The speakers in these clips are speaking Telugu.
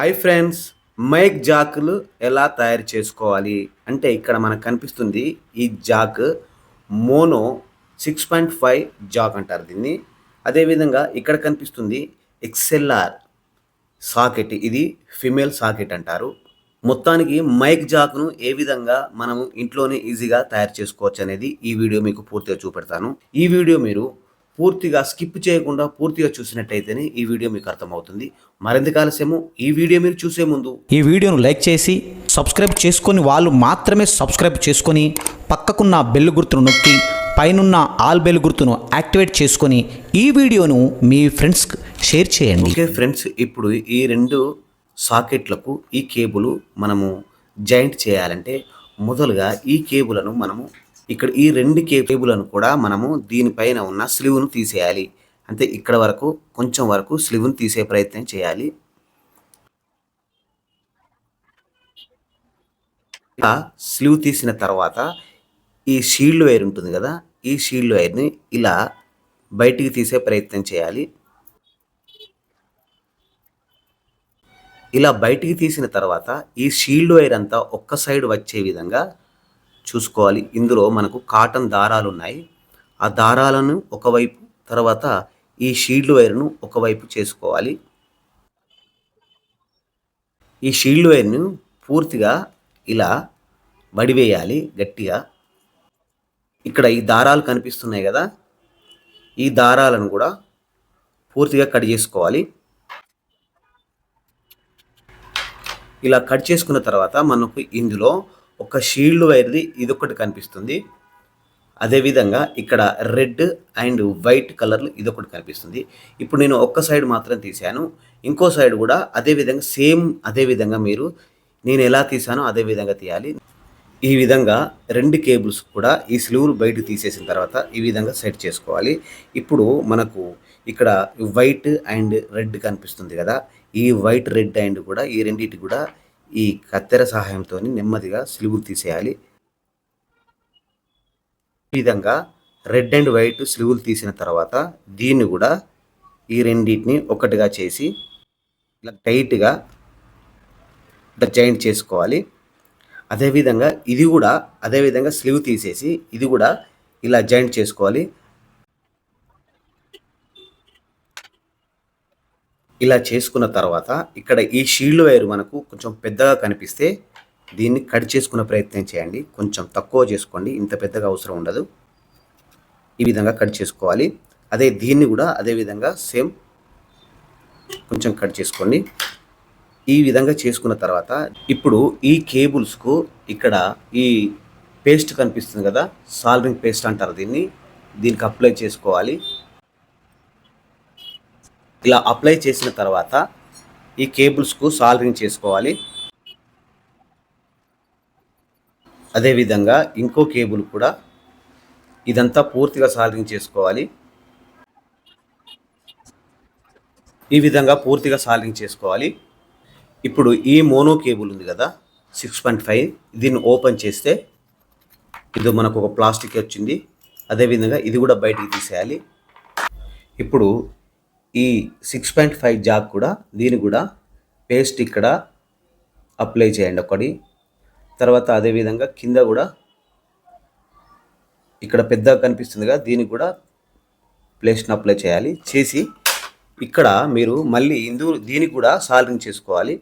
హాయ్ ఫ్రెండ్స్ మైక్ జాకులు ఎలా తయారు చేసుకోవాలి? అంటే ఇక్కడ మనకు కనిపిస్తుంది ఈ jack mono six point five jack అంటారు దీన్ని. అదేవిధంగా ఇక్కడ కనిపిస్తుంది ఎక్సెల్ఆర్ సాకెట్ ఇది ఫిమేల్ సాకెట్ అంటారు. మొత్తానికి మైక్ జాక్ను ఏ విధంగా మనము ఇంట్లోనే ఈజీగా తయారు చేసుకోవచ్చు అనేది ఈ వీడియో మీకు పూర్తిగా చూపెడతాను. ఈ వీడియో మీరు పూర్తిగా స్కిప్ చేయకుండా పూర్తిగా చూసినట్టయితేనే ఈ వీడియో మీకు అర్థమవుతుంది. మరింత ఆలస్యము ఈ వీడియో మీరు చూసే ముందు ఈ వీడియోను లైక్ చేసి సబ్స్క్రైబ్ చేసుకొని వాళ్ళు మాత్రమే సబ్స్క్రైబ్ చేసుకొని పక్కకున్న బెల్ గుర్తును నొక్కి పైనున్న ఆల్ బెల్ గుర్తును యాక్టివేట్ చేసుకొని ఈ వీడియోను మీ ఫ్రెండ్స్కి షేర్ చేయండి. ఓకే ఫ్రెండ్స్ ఇప్పుడు ఈ రెండు సాకెట్లకు ఈ కేబుల్ మనము జాయింట్ చేయాలంటే మొదలుగా ఈ కేబులను మనము ఇక్కడ ఈ రెండు కేబులను కూడా మనము దీనిపైన ఉన్న స్లీవ్ను తీసేయాలి. అంటే ఇక్కడ వరకు కొంచెం వరకు స్లీవ్ను తీసే ప్రయత్నం చేయాలి. ఇలా స్లీవ్ తీసిన తర్వాత ఈ షీల్డ్ వైర్ ఉంటుంది కదా ఈ షీల్డ్ వైర్ని ఇలా బయటికి తీసే ప్రయత్నం చేయాలి. ఇలా బయటికి తీసిన తర్వాత ఈ షీల్డ్ వైర్ అంతా ఒక్క సైడ్ వచ్చే విధంగా చూసుకోవాలి. ఇందులో మనకు కాటన్ దారాలు ఉన్నాయి ఆ దారాలను ఒకవైపు తర్వాత ఈ షీల్డ్ వైర్ను ఒకవైపు చేసుకోవాలి. ఈ షీల్డ్ వైర్ను పూర్తిగా ఇలా వడివేయాలి గట్టిగా. ఇక్కడ ఈ దారాలు కనిపిస్తున్నాయి కదా. ఈ దారాలను కూడా పూర్తిగా కట్ చేసుకోవాలి. ఇలా కట్ చేసుకున్న తర్వాత మనకు ఇందులో ఒక షీల్డ్ వైర్ది ఇదొకటి కనిపిస్తుంది. అదేవిధంగా ఇక్కడ రెడ్ అండ్ వైట్ కలర్లు ఇదొకటి కనిపిస్తుంది. ఇప్పుడు నేను ఒక్క సైడ్ మాత్రం తీశాను. ఇంకో సైడ్ కూడా అదే విధంగా సేమ్ అదే విధంగా మీరు నేను ఎలా తీసానో అదే విధంగా తీయాలి. ఈ విధంగా రెండు కేబుల్స్ కూడా ఈ స్లీవ్లు బయటకు తీసేసిన తర్వాత ఈ విధంగా సెట్ చేసుకోవాలి. ఇప్పుడు మనకు ఇక్కడ వైట్ అండ్ రెడ్ కనిపిస్తుంది కదా. ఈ వైట్ రెడ్ అండ్ కూడా ఈ రెండింటి కూడా ఈ కత్తెర సహాయంతో నెమ్మదిగా స్లీవ్లు తీసేయాలి. ఈ విధంగా రెడ్ అండ్ వైట్ సిలువులు తీసిన తర్వాత దీన్ని కూడా ఈ రెండింటిని ఒకటిగా చేసి ఇలా టైట్గా జాయింట్ చేసుకోవాలి. అదేవిధంగా ఇది కూడా అదేవిధంగా స్లీవ్ తీసేసి ఇది కూడా ఇలా జాయింట్ చేసుకోవాలి. ఇలా చేసుకున్న తర్వాత ఇక్కడ ఈ షీల్డ్ వైర్ మనకు కొంచెం పెద్దగా కనిపిస్తే దీన్ని కట్ చేసుకునే ప్రయత్నం చేయండి. కొంచెం తక్కువ చేసుకోండి. ఇంత పెద్దగా అవసరం ఉండదు. ఈ విధంగా కట్ చేసుకోవాలి. అదే దీన్ని కూడా అదే విధంగా సేమ్ కొంచెం కట్ చేసుకోండి. ఈ విధంగా చేసుకున్న తర్వాత ఇప్పుడు ఈ కేబుల్స్కు ఇక్కడ ఈ పేస్ట్ కనిపిస్తుంది కదా సాల్వింగ్ పేస్ట్ అంటారు దీన్ని. దీనికి అప్లై చేసుకోవాలి. ఇలా అప్లై చేసిన తర్వాత ఈ కేబుల్స్కు సాల్వింగ్ చేసుకోవాలి. అదేవిధంగా ఇంకో కేబుల్ కూడా ఇదంతా పూర్తిగా సాల్వింగ్ చేసుకోవాలి. ఈ విధంగా పూర్తిగా సాల్వింగ్ చేసుకోవాలి. ఇప్పుడు ఈ మోనో కేబుల్ ఉంది కదా సిక్స్ పాయింట్ ఫైవ్ దీన్ని ఓపెన్ చేస్తే ఇది మనకు ఒక ప్లాస్టిక్ వచ్చింది. అదేవిధంగా ఇది కూడా బయటికి తీసేయాలి. ఇప్పుడు ఈ సిక్స్ పాయింట్ ఫైవ్ జాక్ కూడా దీని కూడా పేస్ట్ ఇక్కడ అప్లై చేయండి ఒకటి. తర్వాత అదేవిధంగా కింద కూడా ఇక్కడ పెద్దగా కనిపిస్తుంది కదా దీనికి కూడా ప్లేస్ట్ని అప్లై చేయాలి. చేసి ఇక్కడ మీరు మళ్ళీ ఇందు దీనికి కూడా సాల్రింగ్ చేసుకోవాలి.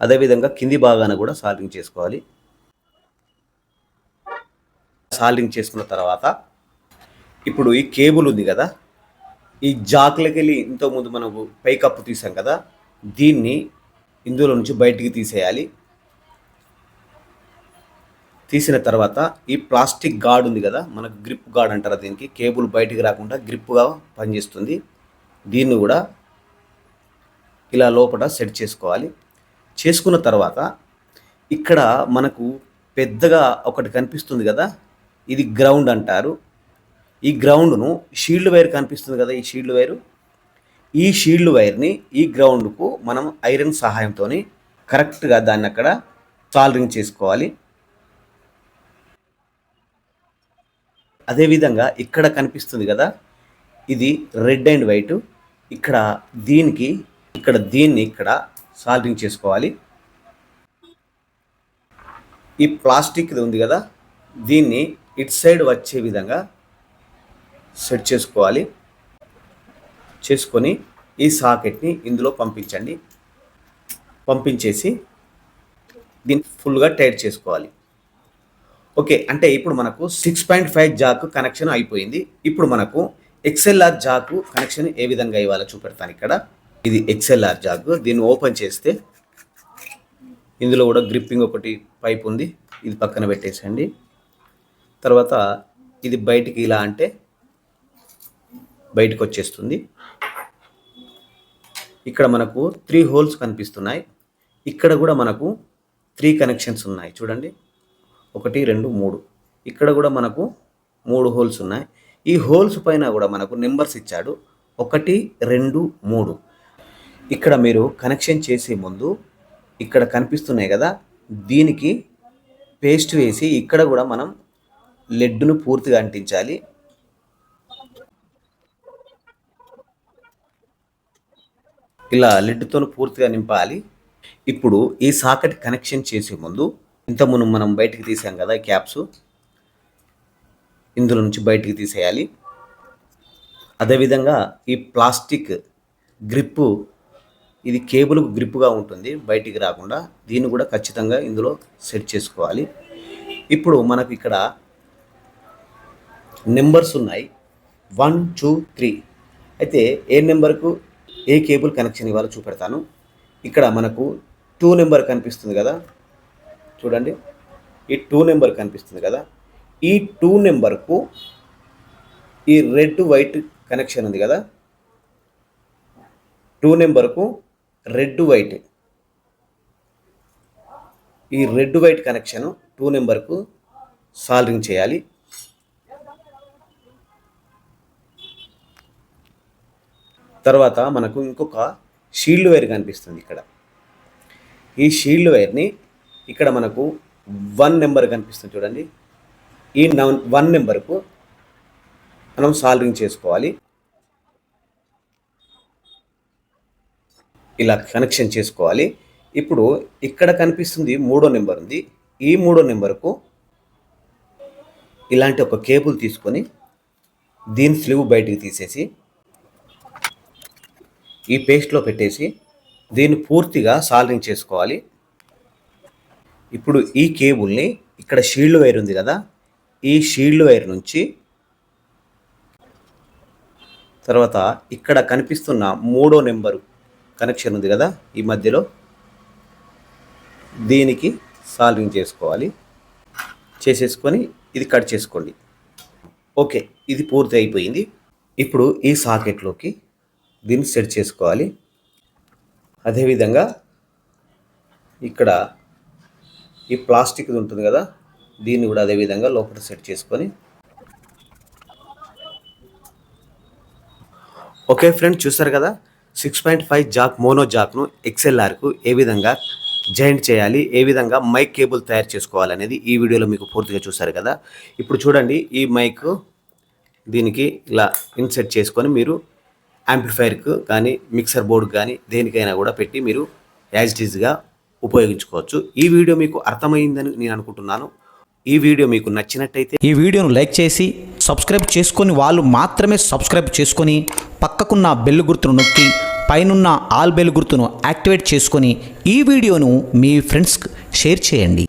అదేవిధంగా కింది భాగాన కూడా సాల్రింగ్ చేసుకోవాలి. సాల్రింగ్ చేసుకున్న తర్వాత ఇప్పుడు ఈ కేబుల్ ఉంది కదా ఈ జాక్లకి వెళ్ళి ఇంతకుముందు మనం పైకప్పు తీసాం కదా దీన్ని ఇందులో నుంచి బయటికి తీసేయాలి. తీసిన తర్వాత ఈ ప్లాస్టిక్ గార్డ్ ఉంది కదా మనకు గ్రిప్ గార్డ్ అంటారు దీనికి కేబుల్ బయటికి రాకుండా గ్రిప్గా పనిచేస్తుంది. దీన్ని కూడా ఇలా లోపల సెట్ చేసుకోవాలి. చేసుకున్న తర్వాత ఇక్కడ మనకు పెద్దగా ఒకటి కనిపిస్తుంది కదా ఇది గ్రౌండ్ అంటారు. ఈ గ్రౌండ్ను షీల్డ్ వైర్ కనిపిస్తుంది కదా ఈ షీల్డ్ వైరు? ఈ షీల్డ్ వైర్ని ఈ గ్రౌండ్కు మనం ఐరన్ సహాయంతో కరెక్ట్గా దాన్ని అక్కడ సాలరింగ్ చేసుకోవాలి. అదేవిధంగా ఇక్కడ కనిపిస్తుంది కదా ఇది రెడ్ అండ్ వైట్. ఇక్కడ దీనికి ఇక్కడ దీన్ని ఇక్కడ సాల్వింగ్ చేసుకోవాలి. ఈ ప్లాస్టిక్ది ఉంది కదా దీన్ని ఇట్ సైడ్ వచ్చే విధంగా సెట్ చేసుకోవాలి. చేసుకొని ఈ సాకెట్ని ఇందులో పంపించండి. పంపించేసి దీన్ని ఫుల్గా టైట్ చేసుకోవాలి. ఓకే అంటే ఇప్పుడు మనకు six point five jack connection అయిపోయింది. ఇప్పుడు మనకు ఎక్స్ఎల్ఆర్ జాకు కనెక్షన్ ఏ విధంగా ఇవ్వాలో చూపెడతాను ఇక్కడ. ఇది ఎక్స్ఎల్ఆర్ జాక్. దీన్ని ఓపెన్ చేస్తే ఇందులో కూడా గ్రిప్పింగ్ ఒకటి పైప్ ఉంది. ఇది పక్కన పెట్టేసండి తర్వాత ఇది బయటికి ఇలా అంటే బయటకు వచ్చేస్తుంది ఇక్కడ మనకు త్రీ హోల్స్ కనిపిస్తున్నాయి. ఇక్కడ కూడా మనకు త్రీ కనెక్షన్స్ ఉన్నాయి. చూడండి. ఒకటి రెండు మూడు. ఇక్కడ కూడా మనకు మూడు హోల్స్ ఉన్నాయి. ఈ హోల్స్ పైన కూడా మనకు నెంబర్స్ ఇచ్చాడు. ఒకటి రెండు మూడు. ఇక్కడ మీరు కనెక్షన్ చేసే ముందు ఇక్కడ కనిపిస్తున్నాయి కదా దీనికి పేస్ట్ వేసి ఇక్కడ కూడా మనం లెడ్డును పూర్తిగా అంటించాలి. ఇలా లిడ్తో పూర్తిగా నింపాలి. ఇప్పుడు ఈ సాకెట్ కనెక్షన్ చేసే ముందు ఇంత మును మనం బయటికి తీసాం కదా క్యాప్స్. ఇందులో నుంచి బయటికి తీసేయాలి. అదేవిధంగా ఈ ప్లాస్టిక్ గ్రిప్పు ఇది కేబుల్ గ్రిప్గా ఉంటుంది బయటికి రాకుండా. దీన్ని కూడా ఖచ్చితంగా ఇందులో సెట్ చేసుకోవాలి. ఇప్పుడు మనకు ఇక్కడ నెంబర్స్ ఉన్నాయి. One two three. అయితే ఏ నెంబర్కు? ఏ కేబుల్ కనెక్షన్ ఇవ్వాలో చూపెడతాను. ఇక్కడ మనకు టూ నెంబర్ కనిపిస్తుంది కదా. చూడండి. ఈ టూ నెంబర్ కనిపిస్తుంది కదా. ఈ టూ నెంబర్కు ఈ రెడ్ వైట్ కనెక్షన్ ఉంది కదా. టూ నెంబర్కు రెడ్ వైట్. ఈ రెడ్ వైట్ కనెక్షన్ టూ నెంబర్కు సాల్వింగ్ చేయాలి. తర్వాత మనకు ఇంకొక షీల్డ్ వైర్ కనిపిస్తుంది ఇక్కడ. ఈ షీల్డ్ వైర్ని ఇక్కడ మనకు వన్ నెంబర్ కనిపిస్తుంది చూడండి. ఈ నౌన్ వన్ నెంబర్కు మనం సాల్వింగ్ చేసుకోవాలి. ఇలా కనెక్షన్ చేసుకోవాలి. ఇప్పుడు ఇక్కడ కనిపిస్తుంది మూడో నెంబర్ ఉంది. ఈ మూడో నెంబర్కు ఇలాంటి ఒక కేబుల్ తీసుకొని దీని స్లీవ్ బయటికి తీసేసి ఈ పేస్ట్లో పెట్టేసి దీన్ని పూర్తిగా సాల్డింగ్ చేసుకోవాలి. ఇప్పుడు ఈ కేబుల్ని ఇక్కడ షీల్డ్ వైర్ ఉంది కదా ఈ షీల్డ్ వైర్ నుంచి తర్వాత ఇక్కడ కనిపిస్తున్న మూడో నెంబరు కనెక్షన్ ఉంది కదా ఈ మధ్యలో దీనికి సాల్వింగ్ చేసుకోవాలి. చేసేసుకొని ఇది కట్ చేసుకోండి. ఓకే ఇది పూర్తి అయిపోయింది. ఇప్పుడు ఈ సాకెట్లోకి దీన్ని సెట్ చేసుకోవాలి. అదేవిధంగా ఇక్కడ ఈ ప్లాస్టిక్ ఉంటుంది కదా దీన్ని కూడా అదేవిధంగా లోపల సెట్ చేసుకొని. ఓకే ఫ్రెండ్ చూసారు కదా? Six point five jack mono జాక్ను ఎక్స్ఎల్ఆర్కు ఏ విధంగా జాయింట్ చేయాలి ఏ విధంగా మైక్ కేబుల్ తయారు చేసుకోవాలనేది ఈ వీడియోలో మీకు పూర్తిగా చూసారు కదా? ఇప్పుడు చూడండి ఈ మైక్ దీనికి ఇలా ఇన్సెట్ చేసుకొని మీరు యాంప్లిఫైర్కు కానీ మిక్సర్ బోర్డు కానీ దేనికైనా కూడా పెట్టి మీరు యాజ్ ఇట్ ఈజ్గా ఉపయోగించుకోవచ్చు. ఈ వీడియో మీకు అర్థమైందని నేను అనుకుంటున్నాను. ఈ వీడియో మీకు నచ్చినట్టయితే ఈ వీడియోను లైక్ చేసి సబ్స్క్రైబ్ చేసుకొని వాళ్ళు మాత్రమే సబ్స్క్రైబ్ చేసుకొని పక్కకున్న బెల్ గుర్తును నొక్కి పైనున్న ఆల్ బెల్ గుర్తును యాక్టివేట్ చేసుకొని ఈ వీడియోను మీ ఫ్రెండ్స్కి షేర్ చేయండి.